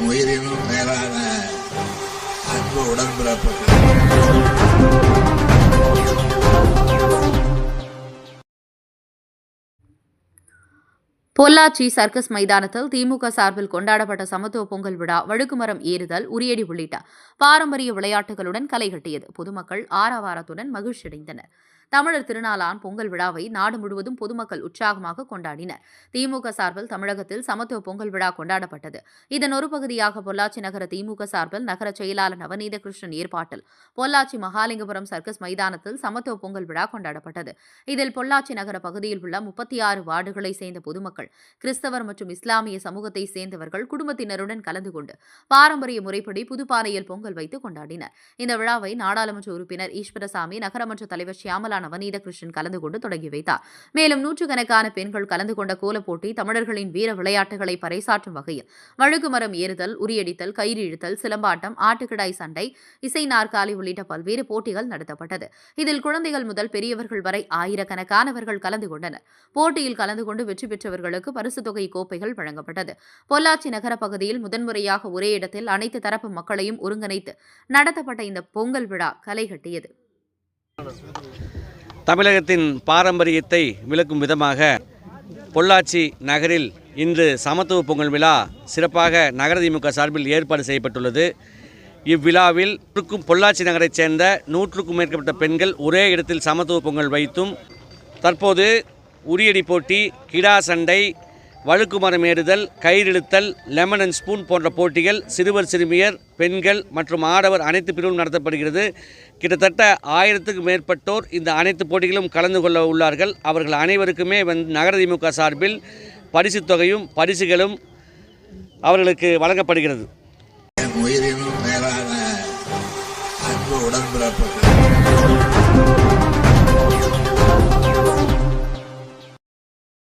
என் உயிரினும் மேலான அன்பு உடன்பிறப்பு பொள்ளாச்சி சர்க்கஸ் மைதானத்தில் திமுக சார்பில் கொண்டாடப்பட்ட சமத்துவ பொங்கல் விழா வழுக்குமரம் ஏறுதல் உரியடி உள்ளிட்ட பாரம்பரிய விளையாட்டுகளுடன் கலைகட்டியது பொதுமக்கள் ஆரவாரத்துடன் மகிழ்ச்சியடைந்தனர். தமிழர் திருநாளான் பொங்கல் விழாவை நாடு முழுவதும் பொதுமக்கள் உற்சாகமாக கொண்டாடினர். திமுக சார்பில் தமிழகத்தில் சமத்துவ பொங்கல் விழா கொண்டாடப்பட்டது. இதன் ஒரு பகுதியாக பொள்ளாச்சி நகர திமுக சார்பில் நகர செயலாளர் நவநீத கிருஷ்ணன் ஏற்பாட்டில் பொள்ளாச்சி மகாலிங்கபுரம் சர்க்கஸ் மைதானத்தில் சமத்துவ பொங்கல் விழா கொண்டாடப்பட்டது. இதில் பொள்ளாச்சி நகர பகுதியில் உள்ள முப்பத்தி ஆறு வார்டுகளை சேர்ந்த பொதுமக்கள் கிறிஸ்தவர் மற்றும் இஸ்லாமிய சமூகத்தை சேர்ந்தவர்கள் குடும்பத்தினருடன் கலந்து கொண்டு பாரம்பரிய முறைப்படி புதுப்பாறையில் பொங்கல் வைத்து கொண்டாடினர். இந்த விழாவை நாடாளுமன்ற உறுப்பினர் ஈஸ்வரசாமி நகரமன்ற தலைவர் ஷியாமலா நவநீத கிருஷ்ணன் கலந்து கொண்டு தொடங்கி வைத்தார். மேலும் நூற்றுக்கணக்கான பெண்கள் கலந்து கொண்ட கோலப் போட்டி தமிழர்களின் வீர விளையாட்டுகளை பறைசாற்றும் வகையில் வழுக்கு மரம் ஏறுதல் உரியடித்தல் கயிறு இழுத்தல் சிலம்பாட்டம் ஆட்டுக்கிடாய் சண்டை இசை நாற்காலி உள்ளிட்ட பல்வேறு போட்டிகள் நடத்தப்பட்டது. இதில் குழந்தைகள் முதல் பெரியவர்கள் வரை ஆயிரக்கணக்கானவர்கள் கலந்து கொண்டனர். போட்டியில் கலந்து கொண்டு வெற்றி பெற்றவர்களுக்கு பரிசு தொகை கோப்பைகள் வழங்கப்பட்டது. பொள்ளாச்சி நகர பகுதியில் முதன்முறையாக ஒரே இடத்தில் அனைத்து தரப்பு மக்களையும் ஒருங்கிணைத்து நடத்தப்பட்ட இந்த பொங்கல் விழா களைகட்டியது தமிழகத்தின் பாரம்பரியத்தை விளக்கும் விதமாக பொள்ளாச்சி நகரில் இன்று சமத்துவ பொங்கல் விழா சிறப்பாக நகர திமுக சார்பில் ஏற்பாடு செய்யப்பட்டுள்ளது. இவ்விழாவில் இருக்கும் பொள்ளாச்சி நகரைச் சேர்ந்த நூற்றுக்கும் மேற்பட்ட பெண்கள் ஒரே இடத்தில் சமத்துவ பொங்கல் வைத்தும் தற்போது உரியடி போட்டி கிடா சண்டை வழுக்குமரம் ஏறுதல் கயிறிழுத்தல் லெமன் அண்ட் ஸ்பூன் போன்ற போட்டிகள் சிறுவர் சிறுமியர் பெண்கள் மற்றும் ஆடவர் அனைத்து பிரிவும் நடத்தப்படுகிறது. கிட்டத்தட்ட ஆயிரத்துக்கும் மேற்பட்டோர் இந்த அனைத்து போட்டிகளும் கலந்து கொள்ள உள்ளார்கள். அவர்கள் அனைவருக்குமே வந்து நகர திமுக சார்பில் பரிசுத் தொகையும் பரிசுகளும் அவர்களுக்கு வழங்கப்படுகிறது. உயிரினும் மேலான அன்பு உடன்பிறப்பு.